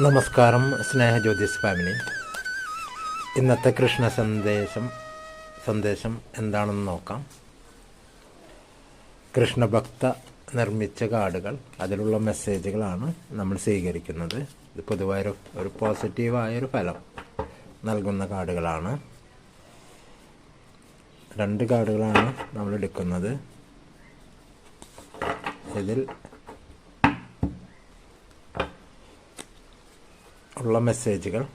നമസ്കാരം സ്നേഹ ജ്യോതിസ് ഫാമിലി ഇന്നത്തെ കൃഷ്ണ സന്ദേശം സന്ദേശം എന്താണെന്ന് നോക്കാം. കൃഷ്ണഭക്ത നിർമ്മിച്ച കാർഡുകൾ അതിലുള്ള മെസ്സേജുകളാണ് നമ്മൾ സ്വീകരിക്കുന്നത്. ഇത് പൊതുവായൊരു ഒരു പോസിറ്റീവായൊരു ഫലം നൽകുന്ന കാർഡുകളാണ്. രണ്ട് കാർഡുകളാണ് നമ്മൾ എടുക്കുന്നത്. ഇതിൽ ഉള്ള മെസ്സേജുകൾ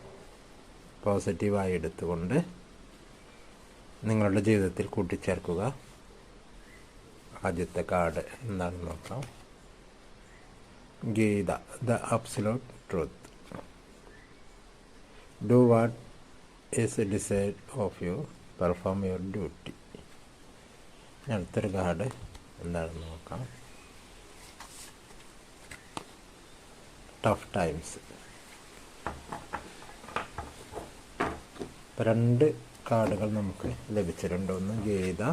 പോസിറ്റീവായി എടുത്തുകൊണ്ട് നിങ്ങളുടെ ജീവിതത്തിൽ കൂട്ടിച്ചേർക്കുക. ആദ്യത്തെ കാർഡ് എന്താണെന്ന് നോക്കാം. Gita the absolute truth. Do what is decide of you? Perform your duty. അടുത്തൊരു കാർഡ് എന്താണെന്ന് നോക്കാം. Tough times. രണ്ട് കാർഡുകൾ നമുക്ക് ലഭിച്ചിട്ടുണ്ട്. ഒന്ന് Gita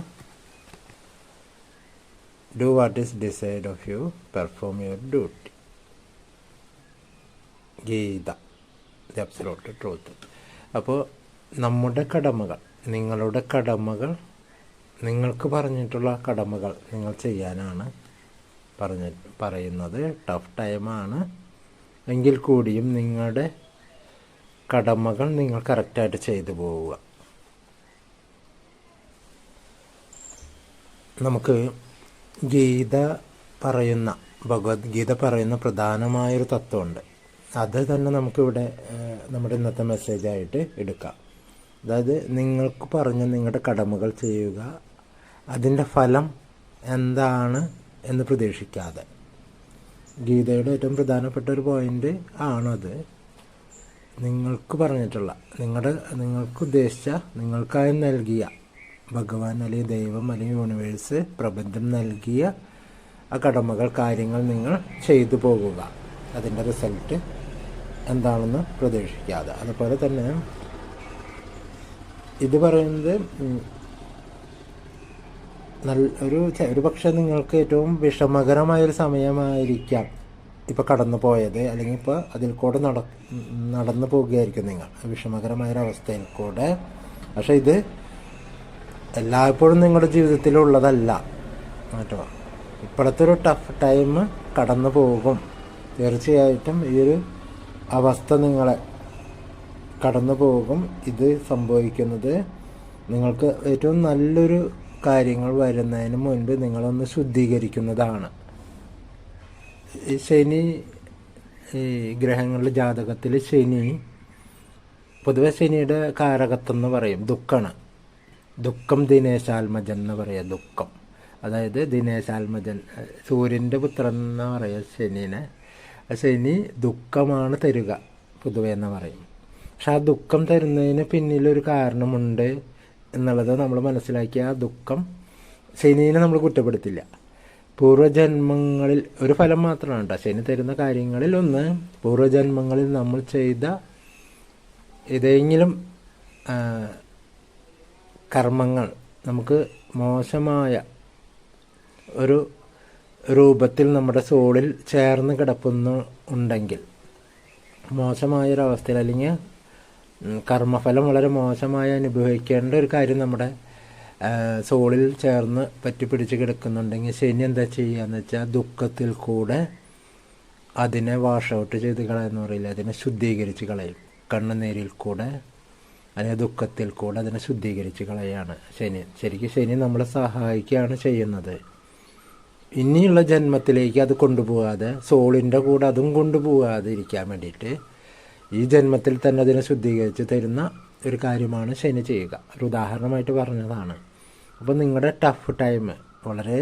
do what is decide of you perform your duty Gita the absolute truth. അപ്പോൾ നമ്മുടെ കടമകൾ നിങ്ങളുടെ കടമകൾ നിങ്ങൾക്ക് പറഞ്ഞിട്ടുള്ള കടമകൾ നിങ്ങൾ ചെയ്യാനാണ് പറഞ്ഞ പറയുന്നത്. ടഫ് ടൈമാണ് എങ്കിൽ കൂടിയും നിങ്ങളുടെ കടമകൾ നിങ്ങൾ കറക്റ്റായിട്ട് ചെയ്തു പോവുക. നമുക്ക് ഗീത പറയുന്ന ഭഗവത്ഗീത പറയുന്ന പ്രധാനമായൊരു തത്വമുണ്ട്. അത് തന്നെ നമുക്കിവിടെ നമ്മുടെ ഇന്നത്തെ മെസ്സേജായിട്ട് എടുക്കാം. അതായത് നിങ്ങൾക്ക് പറഞ്ഞ നിങ്ങളുടെ കടമകൾ ചെയ്യുക അതിന്റെ ഫലം എന്താണ് എന്ന് പ്രതീക്ഷിക്കാതെ. ഗീതയുടെ ഏറ്റവും പ്രധാനപ്പെട്ട ഒരു പോയിന്റ് ആണത്. നിങ്ങൾക്ക് പറഞ്ഞിട്ടുള്ള നിങ്ങളുടെ നിങ്ങൾക്ക് ഉദ്ദേശിച്ച നിങ്ങൾക്കായി നൽകിയ ഭഗവാൻ അല്ലെങ്കിൽ ദൈവം അല്ലെങ്കിൽ യൂണിവേഴ്സ് പ്രബന്ധം നൽകിയ ആ കടമകൾ കാര്യങ്ങൾ നിങ്ങൾ ചെയ്തു പോകുക. അതിന്റെ റിസൾട്ട് എന്താണെന്ന് പ്രതീക്ഷിക്കാതെ. അതുപോലെ തന്നെ ഇത് പറയുന്നത് നല്ല ഒരു ഒരു പക്ഷേ നിങ്ങൾക്ക് ഏറ്റവും വിഷമകരമായൊരു സമയമായിരിക്കാം. ഇപ്പോൾ കടന്നു പോയത് അല്ലെങ്കിൽ ഇപ്പോൾ അതിൽ കൂടെ നട നടന്നു പോവുകയായിരിക്കും നിങ്ങൾ. വിഷമകരമായൊരവസ്ഥയിൽ കൂടെ. പക്ഷേ ഇത് എല്ലായ്പ്പോഴും നിങ്ങളുടെ ജീവിതത്തിലുള്ളതല്ല. കേട്ടോ ഇപ്പോഴത്തെ ഒരു ടഫ് ടൈം കടന്നു പോകും. തീർച്ചയായിട്ടും ഈ ഒരു അവസ്ഥ നിങ്ങളെ കടന്നു പോകും. ഇത് സംഭവിക്കുന്നത് നിങ്ങൾക്ക് ഏറ്റവും നല്ലൊരു കാര്യങ്ങൾ വരുന്നതിന് മുൻപ് നിങ്ങളൊന്ന് ശുദ്ധീകരിക്കുന്നതാണ്. ശനി ഈ ഗ്രഹങ്ങളുടെ ജാതകത്തിൽ ശനി പൊതുവെ ശനിയുടെ കാരകത്വം എന്ന് പറയും. ദുഃഖമാണ് ദുഃഖം ദിനേശാൽമജൻ എന്ന് പറയുക ദുഃഖം. അതായത് ദിനേശാൽമജൻ സൂര്യന്റെ പുത്രൻ എന്ന് പറയുക ശനീനെ. ശനി ദുഃഖമാണ് തരിക പൊതുവെ എന്ന് പറയും. പക്ഷെ ആ ദുഃഖം തരുന്നതിന് പിന്നിലൊരു കാരണമുണ്ട് എന്നുള്ളത് നമ്മൾ മനസ്സിലാക്കിയ ആ ദുഃഖം ശനീനെ നമ്മൾ കുറ്റപ്പെടുത്തില്ല. പൂർവജന്മങ്ങളിൽ ഒരു ഫലം മാത്രമാണ് കേട്ടോ. ശനി തരുന്ന കാര്യങ്ങളിൽ ഒന്ന് പൂർവജന്മങ്ങളിൽ നമ്മൾ ചെയ്ത ഏതെങ്കിലും കർമ്മങ്ങൾ നമുക്ക് മോശമായ ഒരു രൂപത്തിൽ നമ്മുടെ സോളിൽ ചേർന്ന് കിടക്കുന്നു ഉണ്ടെങ്കിൽ മോശമായൊരവസ്ഥയിൽ അല്ലെങ്കിൽ കർമ്മഫലം വളരെ മോശമായി അനുഭവിക്കേണ്ട ഒരു കാര്യം നമ്മുടെ സോളിൽ ചേർന്ന് പറ്റിപ്പിടിച്ച് കിടക്കുന്നുണ്ടെങ്കിൽ ശനി എന്താ ചെയ്യുകയെന്ന് വെച്ചാൽ ദുഃഖത്തിൽ കൂടെ അതിനെ വാഷ് ഔട്ട് ചെയ്ത് കളയെന്ന് പറയില്ല? അതിനെ ശുദ്ധീകരിച്ച് കളയും. കണ്ണുനീരിൽ കൂടെ അല്ലെങ്കിൽ ദുഃഖത്തിൽ കൂടെ അതിനെ ശുദ്ധീകരിച്ച് കളയാണ് ശനി. ശരിക്കും ശനി നമ്മളെ സഹായിക്കുകയാണ് ചെയ്യുന്നത്. ഇനിയുള്ള ജന്മത്തിലേക്ക് അത് കൊണ്ടുപോകാതെ സോളിന്റെ കൂടെ അതും കൊണ്ടുപോകാതെ ഇരിക്കാൻ വേണ്ടിയിട്ട് ഈ ജന്മത്തിൽ തന്നെ അതിനെ ശുദ്ധീകരിച്ച് തരുന്ന ഒരു കാര്യമാണ് ശനി ചെയ്യുക. ഒരു ഉദാഹരണമായിട്ട് പറഞ്ഞതാണ്. അപ്പോൾ നിങ്ങളുടെ ടഫ് ടൈം വളരെ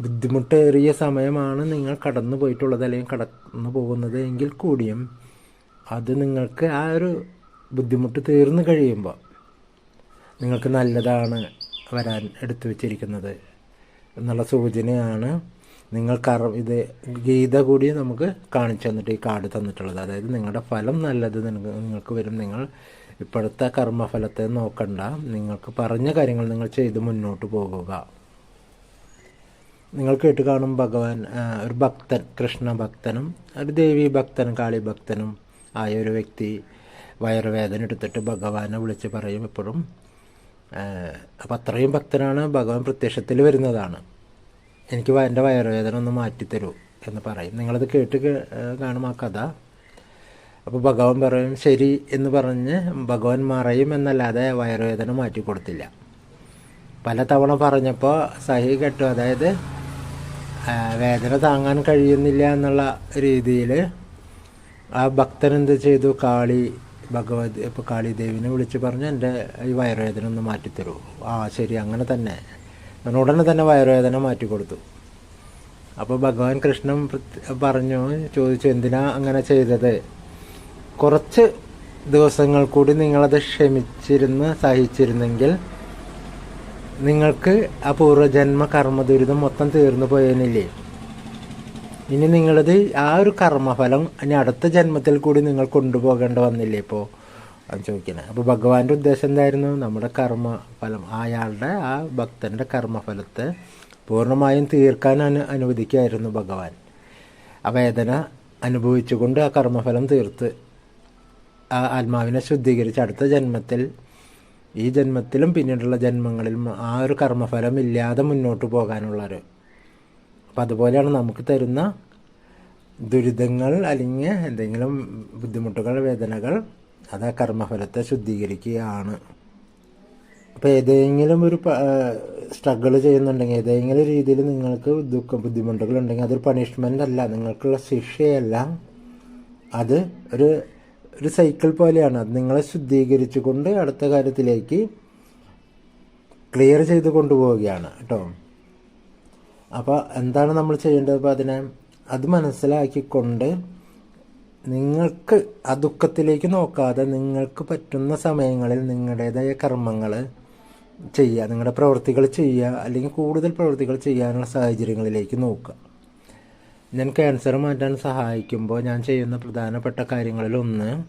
ബുദ്ധിമുട്ടേറിയ സമയമാണ് നിങ്ങൾ കടന്നു പോയിട്ടുള്ളത് അല്ലെങ്കിൽ കടന്നു പോകുന്നത് എങ്കിൽ കൂടിയും അത് നിങ്ങൾക്ക് ആ ഒരു ബുദ്ധിമുട്ട് തീർന്നു കഴിയുമ്പോൾ നിങ്ങൾക്ക് നല്ലതാണ് വരാൻ എടുത്തു വച്ചിരിക്കുന്നത് എന്നുള്ള സൂചനയാണ് നിങ്ങൾ കർ ഇത് ഗീത കൂടി നമുക്ക് കാണിച്ചു തന്നിട്ട് ഈ കാർഡ് തന്നിട്ടുള്ളത്. അതായത് നിങ്ങളുടെ ഫലം നല്ലത് നിങ്ങൾക്ക് വരും. നിങ്ങൾ ഇപ്പോഴത്തെ കർമ്മഫലത്തെ നോക്കണ്ട. നിങ്ങൾക്ക് പറഞ്ഞ കാര്യങ്ങൾ നിങ്ങൾ ചെയ്ത് മുന്നോട്ട് പോകുക. നിങ്ങൾ കേട്ട് കാണും ഭഗവാൻ ഒരു ഭക്തൻ കൃഷ്ണ ഭക്തനും ഒരു ദേവി ഭക്തനും കാളി ഭക്തനും ആയ ഒരു വ്യക്തി വയറുവേദന എടുത്തിട്ട് ഭഗവാനെ വിളിച്ച് പറയും എപ്പോഴും അപ്പം അത്രയും ഭക്തനാണ് ഭഗവാൻ പ്രത്യക്ഷത്തിൽ വരുന്നതാണ്. എനിക്ക് എന്റെ വയറുവേദന ഒന്ന് മാറ്റിത്തരൂ എന്ന് പറയും. നിങ്ങളത് കേട്ട് കാണും ആ കഥ. അപ്പോൾ ഭഗവാൻ പറയും ശരി എന്ന് പറഞ്ഞ് ഭഗവാൻ മറയും എന്നല്ലാതെ വയറുവേദന മാറ്റി കൊടുത്തില്ല. പല തവണ പറഞ്ഞപ്പോൾ സഹി കെട്ടു. അതായത് വേദന താങ്ങാൻ കഴിയുന്നില്ല എന്നുള്ള രീതിയിൽ ആ ഭക്തൻ എന്ത് ചെയ്തു? കാളി ഭഗവത് ഇപ്പോൾ കാളിദേവിനെ വിളിച്ച് പറഞ്ഞു എന്റെ ഈ വയറുവേദന ഒന്ന് മാറ്റിത്തരൂ ആ ശരി അങ്ങനെ തന്നെ. ഞാൻ ഉടനെ തന്നെ വയറുവേദന മാറ്റി കൊടുത്തു. അപ്പോൾ ഭഗവാൻ കൃഷ്ണൻ പറഞ്ഞു ചോദിച്ചു എന്തിനാ അങ്ങനെ ചെയ്തത്? കുറച്ച് ദിവസങ്ങൾ കൂടി നിങ്ങളത് ക്ഷമിച്ചിരുന്ന് സഹിച്ചിരുന്നെങ്കിൽ നിങ്ങൾക്ക് ആ പൂർവജന്മ കർമ്മ ദുരിതം മൊത്തം തീർന്നു പോയേനില്ലേ. ഇനി നിങ്ങളത് ആ ഒരു കർമ്മഫലം ഇനി അടുത്ത ജന്മത്തിൽ കൂടി നിങ്ങൾ കൊണ്ടുപോകേണ്ട വന്നില്ലേ ഇപ്പോൾ ചോദിക്കണേ. അപ്പോൾ ഭഗവാന്റെ ഉദ്ദേശം എന്തായിരുന്നു? നമ്മുടെ കർമ്മഫലം അയാളുടെ ആ ഭക്തന്റെ കർമ്മഫലത്തെ പൂർണമായും തീർക്കാൻ അനു അനുവദിക്കുകയായിരുന്നു ഭഗവാൻ. ആ വേദന അനുഭവിച്ചുകൊണ്ട് ആ കർമ്മഫലം തീർത്ത് ആ ആത്മാവിനെ ശുദ്ധീകരിച്ച് അടുത്ത ജന്മത്തിൽ ഈ ജന്മത്തിലും പിന്നീടുള്ള ജന്മങ്ങളിലും ആ ഒരു കർമ്മഫലം ഇല്ലാതെ മുന്നോട്ട് പോകാനുള്ളൊരു. അപ്പം അതുപോലെയാണ് നമുക്ക് തരുന്ന ദുരിതങ്ങൾ അല്ലെങ്കിൽ എന്തെങ്കിലും ബുദ്ധിമുട്ടുകൾ വേദനകൾ അത് ആ കർമ്മഫലത്തെ ശുദ്ധീകരിക്കുകയാണ്. അപ്പോൾ ഏതെങ്കിലും ഒരു സ്ട്രഗിൾ ചെയ്യുന്നുണ്ടെങ്കിൽ ഏതെങ്കിലും രീതിയിൽ നിങ്ങൾക്ക് ദുഃഖം ബുദ്ധിമുട്ടുകൾ ഉണ്ടെങ്കിൽ അതൊരു പണിഷ്മെന്റ് അല്ല. നിങ്ങൾക്കുള്ള ശിക്ഷയല്ല. അത് ഒരു ഒരു സൈക്കിൾ പോലെയാണ്. അത് നിങ്ങളെ ശുദ്ധീകരിച്ചുകൊണ്ട് അടുത്ത കാര്യത്തിലേക്ക് ക്ലിയർ ചെയ്ത് കൊണ്ടുപോവുകയാണ് കേട്ടോ. അപ്പോൾ എന്താണ് നമ്മൾ ചെയ്യേണ്ടത്? അപ്പോൾ അതിനെ അത് മനസ്സിലാക്കിക്കൊണ്ട് നിങ്ങൾക്ക് ആ ദുഃഖത്തിലേക്ക് നോക്കാതെ നിങ്ങൾക്ക് പറ്റുന്ന സമയങ്ങളിൽ നിങ്ങളുടേതായ കർമ്മങ്ങൾ ചെയ്യുക നിങ്ങളുടെ പ്രവൃത്തികൾ ചെയ്യുക അല്ലെങ്കിൽ കൂടുതൽ പ്രവൃത്തികൾ ചെയ്യാനുള്ള സാഹചര്യങ്ങളിലേക്ക് നോക്കുക. ഞാൻ ക്യാൻസർ മാറ്റാൻ സഹായിക്കുമ്പോൾ ഞാൻ ചെയ്യുന്ന പ്രധാനപ്പെട്ട കാര്യങ്ങളിലൊന്ന്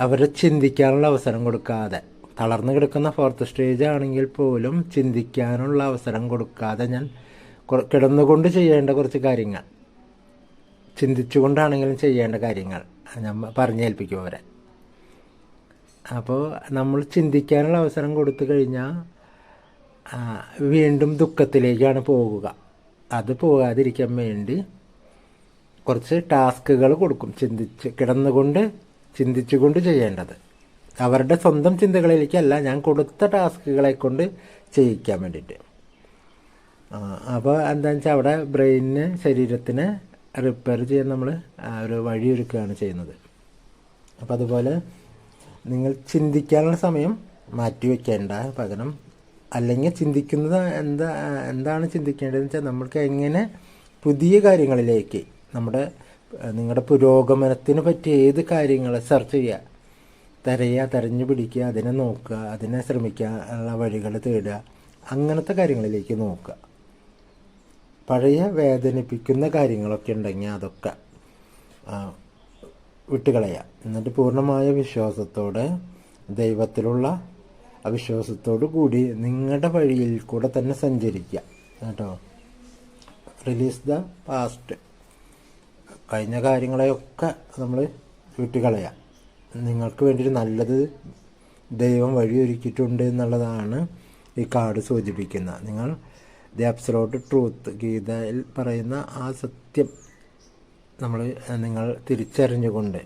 അവരെ ചിന്തിക്കാനുള്ള അവസരം കൊടുക്കാതെ. തളർന്നു കിടക്കുന്ന ഫോർത്ത് സ്റ്റേജ് ആണെങ്കിൽ പോലും ചിന്തിക്കാനുള്ള അവസരം കൊടുക്കാതെ ഞാൻ കിടന്നുകൊണ്ട് ചെയ്യേണ്ട കുറച്ച് കാര്യങ്ങൾ. ചിന്തിച്ചുകൊണ്ടാണെങ്കിലും ചെയ്യേണ്ട കാര്യങ്ങൾ. ഞാൻ പറഞ്ഞേൽപ്പിക്കും അവരെ. അപ്പോൾ നമ്മൾ ചിന്തിക്കാനുള്ള അവസരം കൊടുത്തു കഴിഞ്ഞാൽ വീണ്ടും ദുഃഖത്തിലേക്കാണ് പോകുക. അത് പോകാതിരിക്കാൻ വേണ്ടി കുറച്ച് ടാസ്കുകൾ കൊടുക്കും ചിന്തിച്ച് കിടന്നുകൊണ്ട് ചിന്തിച്ചുകൊണ്ട് ചെയ്യേണ്ടത്. അവരുടെ സ്വന്തം ചിന്തകളിലേക്കല്ല ഞാൻ കൊടുത്ത ടാസ്കുകളെ കൊണ്ട് ചെയ്യിക്കാൻ വേണ്ടിയിട്ട്. അപ്പോൾ എന്താണെന്ന് വെച്ചാൽ അവിടെ ബ്രെയിനിന് ശരീരത്തിന് റിപ്പയർ ചെയ്യാൻ നമ്മൾ ഒരു വഴിയൊരുക്കുകയാണ് ചെയ്യുന്നത്. അപ്പോൾ അതുപോലെ നിങ്ങൾ ചിന്തിക്കാനുള്ള സമയം മാറ്റി വയ്ക്കേണ്ട പകരം അല്ലെങ്കിൽ ചിന്തിക്കുന്നത് എന്താ എന്താണ് ചിന്തിക്കേണ്ടതെന്ന് വെച്ചാൽ നമ്മൾക്ക് എങ്ങനെ പുതിയ കാര്യങ്ങളിലേക്ക് നമ്മുടെ നിങ്ങളുടെ പുരോഗമനത്തിന് പറ്റിയ ഏത് കാര്യങ്ങൾ സെർച്ച് ചെയ്യുക. തിരയുക തിരഞ്ഞു പിടിക്കുക അതിനെ നോക്കുക അതിനെ ശ്രമിക്കുക ഉള്ള വഴികൾ തേടുക അങ്ങനത്തെ കാര്യങ്ങളിലേക്ക് നോക്കുക. പഴയ വേദനിപ്പിക്കുന്ന കാര്യങ്ങളൊക്കെ ഉണ്ടെങ്കിൽ അതൊക്കെ വിട്ടുകളയുക. എന്നിട്ട് പൂർണമായ വിശ്വാസത്തോടെ ദൈവത്തിലുള്ള ആ വിശ്വാസത്തോടു കൂടി നിങ്ങളുടെ വഴിയിൽ കൂടെ തന്നെ സഞ്ചരിക്കുക. കേട്ടോ? റിലീസ് ദ പാസ്റ്റ് കഴിഞ്ഞ കാര്യങ്ങളെയൊക്കെ നമ്മൾ വിട്ടുകളയുക നിങ്ങൾക്ക് വേണ്ടി നല്ലത് ദൈവം വഴിയൊരുക്കിയിട്ടുണ്ട് എന്നുള്ളതാണ് ഈ കാർഡ് സൂചിപ്പിക്കുന്നത് നിങ്ങൾ ദി അബ്സലോട്ട് ട്രൂത്ത് ഗീതയിൽ പറയുന്ന ആ സത്യം നമ്മൾ നിങ്ങൾ തിരിച്ചറിഞ്ഞുകൊണ്ട്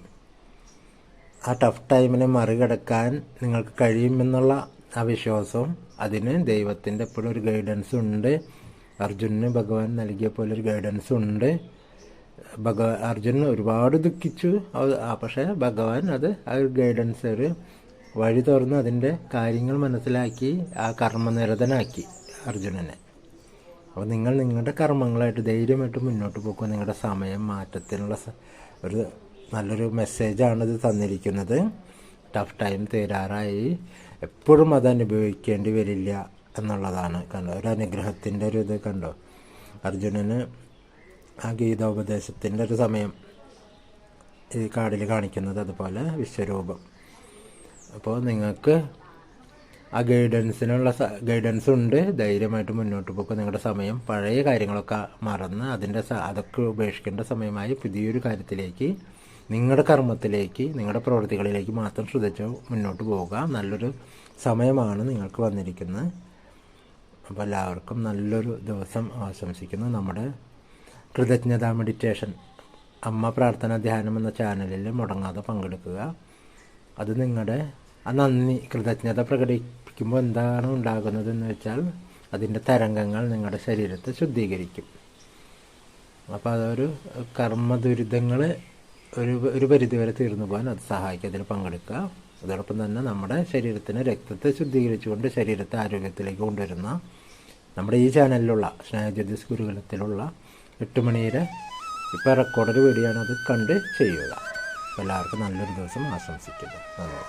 ആ ടഫ് ടൈമിനെ മറികടക്കാൻ നിങ്ങൾക്ക് കഴിയുമെന്നുള്ള ആ വിശ്വാസവും അതിന് ദൈവത്തിന്റെ എപ്പോഴും ഒരു ഗൈഡൻസ് ഉണ്ട്. അർജുനന് ഭഗവാൻ നൽകിയ പോലെ ഒരു ഗൈഡൻസ് ഉണ്ട്. ഭഗവാൻ അർജുനൻ ഒരുപാട് ദുഃഖിച്ചു. പക്ഷേ ഭഗവാൻ അത് ആ ഒരു ഗൈഡൻസ് ഒരു വഴി തുറന്ന് അതിന്റെ കാര്യങ്ങൾ മനസ്സിലാക്കി ആ കർമ്മനിരതനാക്കി അർജുനനെ. അപ്പോൾ നിങ്ങൾ നിങ്ങളുടെ കർമ്മങ്ങളായിട്ട് ധൈര്യമായിട്ട് മുന്നോട്ട് പോകുക നിങ്ങളുടെ സമയം മാറ്റത്തിനുള്ള ഒരു നല്ലൊരു മെസ്സേജാണ് ഇത് തന്നിരിക്കുന്നത്. ടഫ് ടൈം തീരാറായി. എപ്പോഴും അത് അനുഭവിക്കേണ്ടി വരില്ല എന്നുള്ളതാണ് കണ്ടോ. ഒരു അനുഗ്രഹത്തിന്റെ ഒരു ഇത് കണ്ടോ. അർജുനന് ആ ഗീതോപദേശത്തിന്റെ ഒരു സമയം ഈ കാർഡിൽ കാണിക്കുന്നത് അതുപോലെ വിശ്വരൂപം. അപ്പോൾ നിങ്ങൾക്ക് ആ ഗൈഡൻസിനുള്ള ഗൈഡൻസ് ഉണ്ട്. ധൈര്യമായിട്ട് മുന്നോട്ട് പോകും നിങ്ങളുടെ സമയം പഴയ കാര്യങ്ങളൊക്കെ മറന്ന് അതിന്റെ അതൊക്കെ ഉപേക്ഷിക്കേണ്ട സമയമായി പുതിയൊരു കാര്യത്തിലേക്ക് നിങ്ങളുടെ കർമ്മത്തിലേക്ക് നിങ്ങളുടെ പ്രവൃത്തികളിലേക്ക് മാത്രം ശ്രദ്ധിച്ച് മുന്നോട്ട് പോവുക. നല്ലൊരു സമയമാണ് നിങ്ങൾക്ക് വന്നിരിക്കുന്നത്. അപ്പോൾ എല്ലാവർക്കും നല്ലൊരു ദിവസം ആശംസിക്കുന്നു. നമ്മുടെ കൃതജ്ഞതാ മെഡിറ്റേഷൻ അമ്മ പ്രാർത്ഥന ധ്യാനം എന്ന ചാനലിൽ മുടങ്ങാതെ പങ്കെടുക്കുക. അത് നിങ്ങളുടെ ആ നന്ദി കൃതജ്ഞത പ്രകടിപ്പിക്കുമ്പോൾ എന്താണ് ഉണ്ടാകുന്നതെന്ന് വെച്ചാൽ അതിന്റെ തരംഗങ്ങൾ നിങ്ങളുടെ ശരീരത്തെ ശുദ്ധീകരിക്കും. അപ്പോൾ അതൊരു കർമ്മ ദുരിതങ്ങൾ ഒരു ഒരു പരിധിവരെ തീർന്നു പോകാൻ അത് സഹായിക്കും അതിൽ പങ്കെടുക്കുക. അതോടൊപ്പം തന്നെ നമ്മുടെ ശരീരത്തിന് രക്തത്തെ ശുദ്ധീകരിച്ചുകൊണ്ട് ശരീരത്തെ ആരോഗ്യത്തിലേക്ക് കൊണ്ടുവരുന്ന നമ്മുടെ ഈ ചാനലിലുള്ള സ്നേഹജ്യോതിസ് ഗുരുകുലത്തിലുള്ള എട്ട് മണിയുടെ ഇപ്പോൾ റെക്കോർഡർ വീഡിയോ ആണ് അത് കണ്ട് ചെയ്യുക. എല്ലാവർക്കും നല്ലൊരു ദിവസം ആശംസിക്കുന്നു. നന്ദി.